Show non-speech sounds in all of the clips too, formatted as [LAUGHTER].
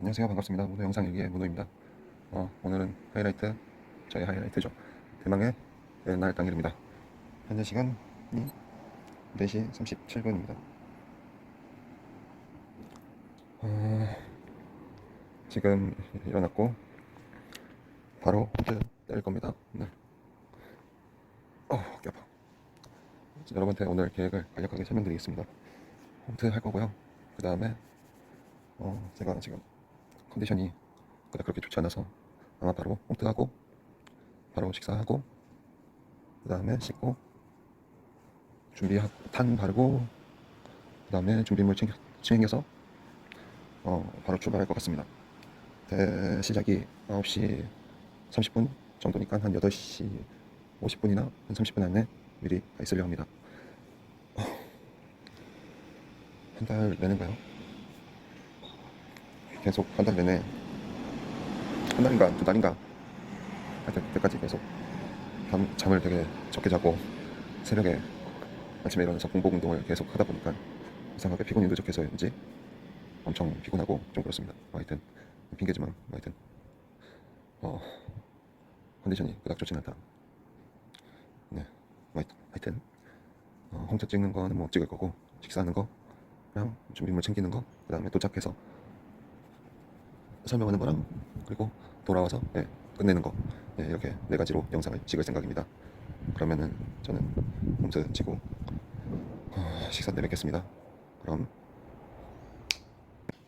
안녕하세요. 반갑습니다. 문호 영상 일기의 문호입니다. 어, 오늘은 하이라이트 저의 하이라이트죠. 대망의 날 당일입니다. 현재 시간이 4시 37분입니다. 어, 지금 일어났고 바로 홈트 뗄 겁니다. 네. 어, 어깨 아파 여러분한테 오늘 계획을 간략하게 설명드리겠습니다. 홈트 할 거고요. 그 다음에 어, 제가 지금 컨디션이 그닥 그렇게 좋지 않아서 아마 바로 홈트하고 바로 식사하고 그 다음에 씻고 준비 탄 바르고 그 다음에 준비물 챙겨, 챙겨서 어, 바로 출발할 것 같습니다. 대, 시작이 9시 30분 정도니까 한 8시 50분이나 한 30분 안에 미리 가 있으려 합니다. 한 달 내는가요? 계속 한 달 내내 한 달인가 두 달인가 하여튼 그때까지 계속 잠, 잠을 되게 적게 자고 새벽에 아침에 일어나서 공복 운동을 계속 하다 보니까 이상하게 피곤이 누적해서인지 엄청 피곤하고 좀 그렇습니다. 뭐 하여튼 핑계지만 뭐 하여튼 어 컨디션이 그닥 좋진 않다. 네, 뭐 하여튼, 어, 홍차 찍는 거는 뭐 찍을 거고 식사하는 거랑 준비물 챙기는 거 그 다음에 도착해서 설명하는 거랑 그리고 돌아와서 예, 끝내는 거 예, 이렇게 네 가지로 영상을 찍을 생각입니다. 그러면은 저는 홈트 치고 어, 식사 때 뵙겠습니다. 그럼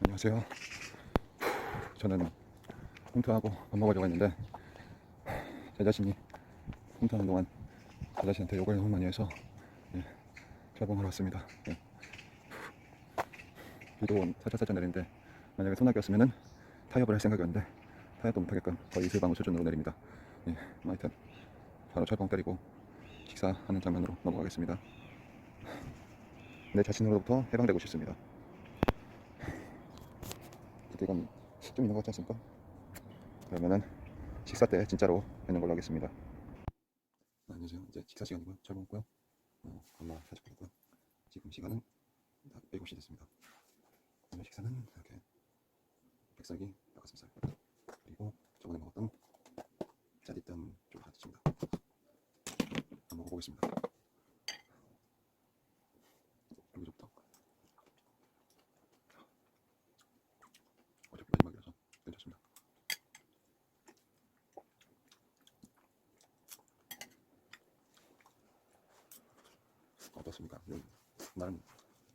안녕하세요. 저는 홈트하고 밥 먹으려고 했는데 제 자신이 홈트하는 동안 제 자신한테 욕을 너무 많이 해서 예, 철봉하러 왔습니다. 예. 비도 살짝 살짝 내리는데 만약에 소나기 였으면은 타협을 할 생각이었는데 타협도 못하게끔 거의 이슬방울 수준으로 내립니다. 예, 뭐 하여튼 바로 철봉 때리고 식사하는 장면으로 넘어가겠습니다. 내 자신으로부터 해방되고 싶습니다. 기대감 좀 있는 것 같지 않습니까? 그러면은 식사 때 진짜로 되는 걸로 하겠습니다. 안녕하세요. 이제 식사 시간이고요. 잘 먹었고요. 어, 엄마 살짝 먹고요. 지금 시간은 다 7시 됐습니다. 오늘 식사는 이렇게 백설기 닭가슴살 그리고 저번에 먹었던 짜릿함 좀 같습니다. 한번 먹어보겠습니다. 여기부터 어차피 마지막이라서 괜찮습니다. 어떻습니까? 요- 나는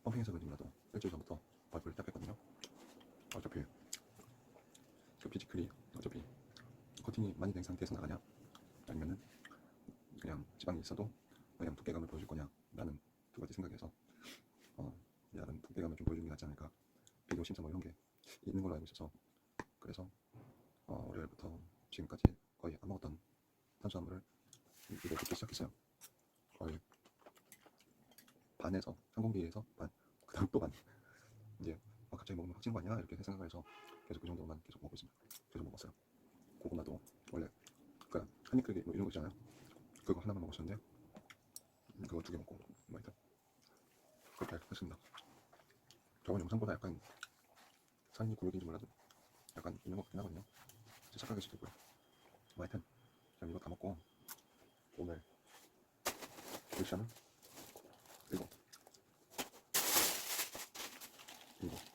펌핑해서 그런지라도 일주일 전부터 발표를 시작했거든요. 어차피 그 피지클이 어차피 코팅이 많이 된 상태에서 나가냐? 아니면은 그냥 지방이 있어도 그냥 두께감을 보여줄 거냐? 라는 두 가지 생각에서 어 야는 두께감을 좀 보여주는 게 낫지 않을까? 비교 심사 뭐 이런 게 있는 걸로 알고 있어서. 그래서 어 월요일부터 지금까지 거의 안 먹었던 탄수화물을 이거 먹기 시작했어요. 거의 반에서 항공기에서 반 그다음 또 반. 이제 아, 갑자기 먹으면 확진 거 아니야? 이렇게 생각을 해서 계속 그 정도만 계속 먹고 있습니다. 계속 먹었어요. 고구마도 원래 그니까 한입 크기 뭐 이런 거 있잖아요. 그거 하나만 먹었었는데 음, 그거 두 개 먹고 뭐 일단 그렇게 했습니다. 저번 영상보다 약간 산이 근육인지 몰라도 약간 있는 것 같긴 하거든요. 제 착각일 수도 있고요. 뭐 하여튼 그럼 이거 다 먹고 오늘 미션은 이거 이거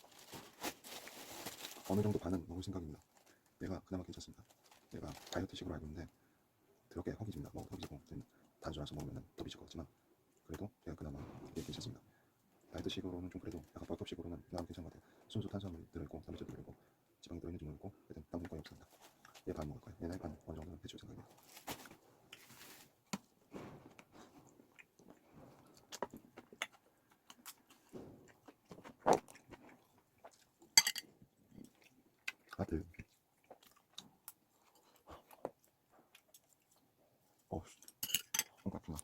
어느 정도 반은 먹을 생각입니다. 내가 그나마 괜찮습니다. 내가 다이어트식으로 알고 있는데 그렇게 허기집니다. 먹어도 허기지고 좀 단순해서 먹으면 더 미칠 것 같지만 그래도 제가 그나마 이게 괜찮습니다. 다이어트식으로는 좀 그래도 약간 벌크업식으로는 그나마 괜찮은 것 같아요. 순수 탄수화물이 들어있고 단백질도 들어있고 지방이 들어있는지 모르고 하여튼 당분 거의 없습니다. 얘 반 먹을 거예요. 얘네 반 어느 정도는 해줄 생각입니다 아들 어우 손 같구나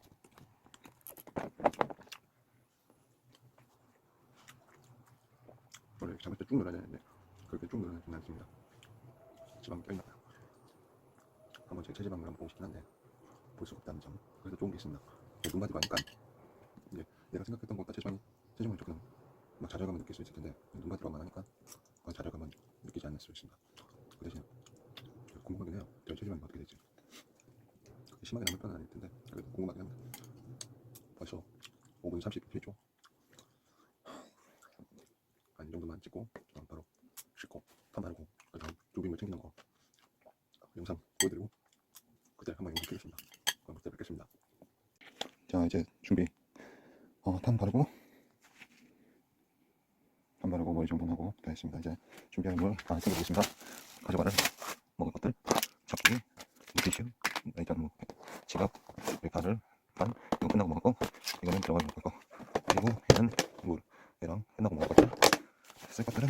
원래 잡을 때쭉 눌러야 되는데 그렇게 쭉건 않습니다 지방이 껴있나 봐요 한번 제 체지방을 한번 보고 싶긴 한데 볼 수가 없다는 점 그래서 좋은 게 있습니다 눈바디로 하니까 이제 내가 생각했던 것보다 체지방이 체지방이 조금 막 좌절감을 느낄 수 있을 텐데 눈바디로만 하니까 그런 좌절감은 느끼지 않을 수 있습니다. 그 대신 궁금하긴 해요. 전 체지방이 어떻게 될지. 심하게 남을 편은 아닐 텐데 그래도 궁금하긴 합니다. 벌써 5분 37초. 한 이 정도만 찍고 저는 바로 씻고 판 바르고 그다음 조빙을 챙기는 거 영상 보여드리고 그때 한번 영상 켜겠습니다. 그럼 그때 뵙겠습니다. 자 이제 준비 어, 탄 바르고 탄 바르고 머리 정돈하고 다 했습니다. 이제 물 아, 챙겨보겠습니다. 가져가는 먹을 것들 접기 물티슈 일단 뭐 지갑 밀가를 반 이거 끝나고 먹을 거 이거는 들어가서 먹을 거 그리고 얘는 물 얘랑 끝나고 먹을 것들 쓸 것들은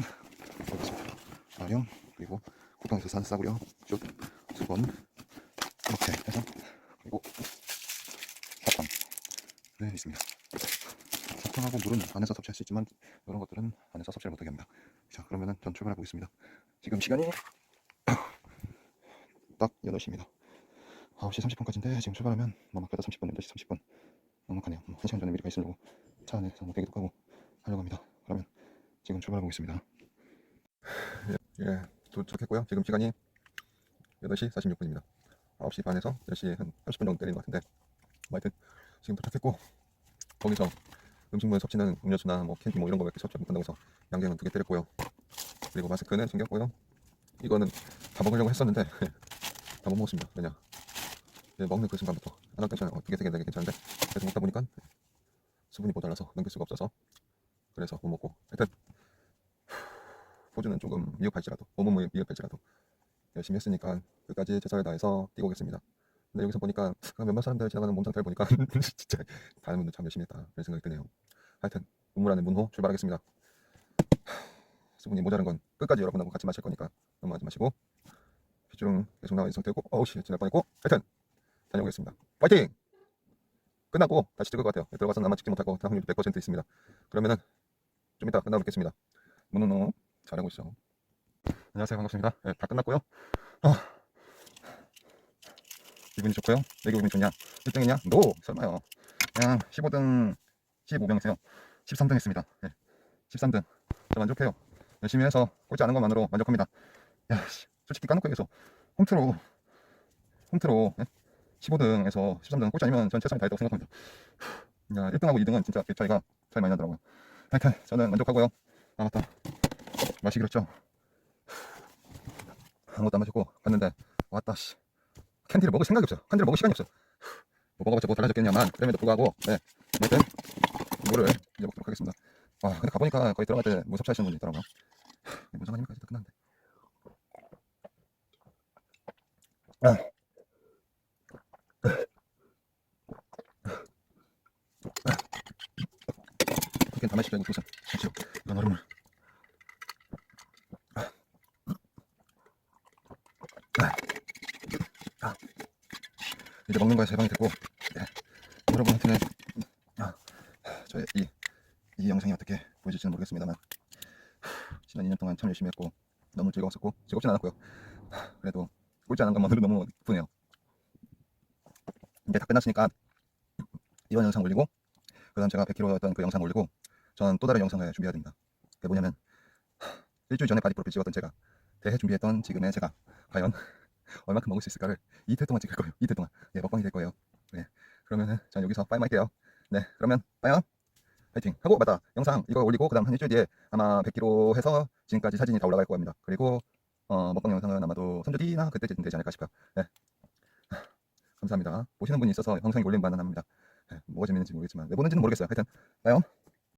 아령 그리고 쿠팡에서 산 싸구려 쭉 수건 이렇게 해서 그리고 사탕 네 있습니다. 사탕하고 물은 안에서 섭취할 수 있지만 이런 것들은 안에서 섭취를 못하게 합니다. 자 그러면은 전 출발해 보겠습니다. 지금 시간이 [COUGHS] 딱 8시입니다. 9시 30분까지인데 지금 출발하면 뭐 막혀도 30분, 8시 30분 넉넉하네요. 뭐 1시간 전에 미리 가 있으려고 차 안에서 뭐 대기도 하고 하려고 합니다. 그러면 지금 출발해 보겠습니다. 예, 도착했고요. 지금 시간이 8시 46분입니다. 9시 반에서 10시 한 30분 정도 때리는 것 같은데 뭐 하여튼 지금 도착했고 거기서 음식물 섭취는 음료수나 뭐 캔디 뭐 이런 거 이렇게 섭취 못한다고 해서 양갱은 두 개 때렸고요. 그리고 마스크는 챙겼고요. 이거는 다 먹으려고 했었는데 [LAUGHS] 다 못 먹었습니다. 왜냐? 네, 먹는 그 순간부터 하나 괜찮아요. 두개 세 개, 네개 괜찮은데 계속 먹다 보니까 수분이 모자라서 넘길 수가 없어서 그래서 못 먹고 하여튼 포즈는 조금 미흡할지라도 몸은 미흡할지라도 열심히 했으니까 끝까지 최선을 다해서 뛰고 오겠습니다. 근데 여기서 보니까 그 몇몇 사람들 지나가는 몸 상태를 보니까 [LAUGHS] 진짜 다른 분들 참 열심히 했다 그런 생각이 드네요. 하여튼 문물 안에 문호 출발하겠습니다. [SIGHS] 수분이 모자란 건 끝까지 여러분하고 같이 마실 거니까 넘어가지 마시고 빗주름 계속 나와 있는 상태고 어우 씨 지날 뻔했고 하여튼 다녀오겠습니다. 파이팅! 끝나고 다시 찍을 것 같아요. 들어가서 아마 찍지 못하고 다 확률이 100% 있습니다. 그러면은 좀 이따 끝나고 뵙겠습니다. 문호노 잘하고 있어. 안녕하세요 반갑습니다. 네, 다 끝났고요. 아, 기분이 좋고요. 내 기분이 좋냐? 1등이냐? 노! 설마요. 그냥 15등 15명이세요. 13등 했습니다. 네, 13등. 저 만족해요. 열심히 해서 꼴찌 않은 것만으로 만족합니다. 야, 씨, 솔직히 까놓고 얘기해서 홈트로 홈트로 네? 15등에서 13등 꼴찌 아니면 전 최선을 다했다고 생각합니다. 야, 1등하고 2등은 진짜 그 차이가 차이 많이 나더라고요. 하여튼 저는 만족하고요. 아 맞다. 마시기로 했죠. 아무것도 안 마시고 갔는데 왔다 씨. 캔디를 먹을 생각이 없어요. 캔디를 먹을 시간이 없어요. 뭐 먹어봤자 뭐 달라졌겠냐만 그럼에도 불구하고 네 아무튼 물을 이제 먹도록 하겠습니다. 와 근데 가보니까 거의 들어갈 때물 섭취하시는 분이 있더라고요. 문상아님까지 다 끝났는데. 아. 마시게 하고 보세요. 잠시요. 이건 얼음을. 아. 이제 먹는 거에 제방이 됐고 네. 여러분한테는 아, 저의 이, 이 영상이 어떻게 보여질지는 모르겠습니다만 지난 2년 동안 참 열심히 했고 너무 즐거웠었고 즐겁진 않았고요. 그래도 꼴찌 않은 것만으로 너무 기쁘네요. 이제 다 끝났으니까 이번 영상 올리고 그 다음 제가 100kg였던 그 영상 올리고 저는 또 다른 영상을 준비해야 됩니다. 그게 뭐냐면 일주일 전에 바디 프로필 찍었던 제가 대회 준비했던 지금의 제가 과연 얼마큼 먹을 수 있을까를 이틀 동안 찍을 거예요. 이틀 동안. 네 먹방이 될 거예요. 네 그러면은 전 여기서 빠이 할게요. 네 그러면 빠이요. 파이팅 하고 맞다. 영상 이거 올리고 그 다음 한 일주일 뒤에 아마 100kg 해서 지금까지 사진이 다 올라갈 겁니다. 그리고 어, 먹방 영상은 아마도 3주 뒤나 그때쯤 되지 않을까 싶어요. 네. 감사합니다. 보시는 분이 있어서 영상이 올린 바는 합니다. 네, 뭐가 재밌는지 모르겠지만 왜 보는지는 모르겠어요. 하여튼 빠이요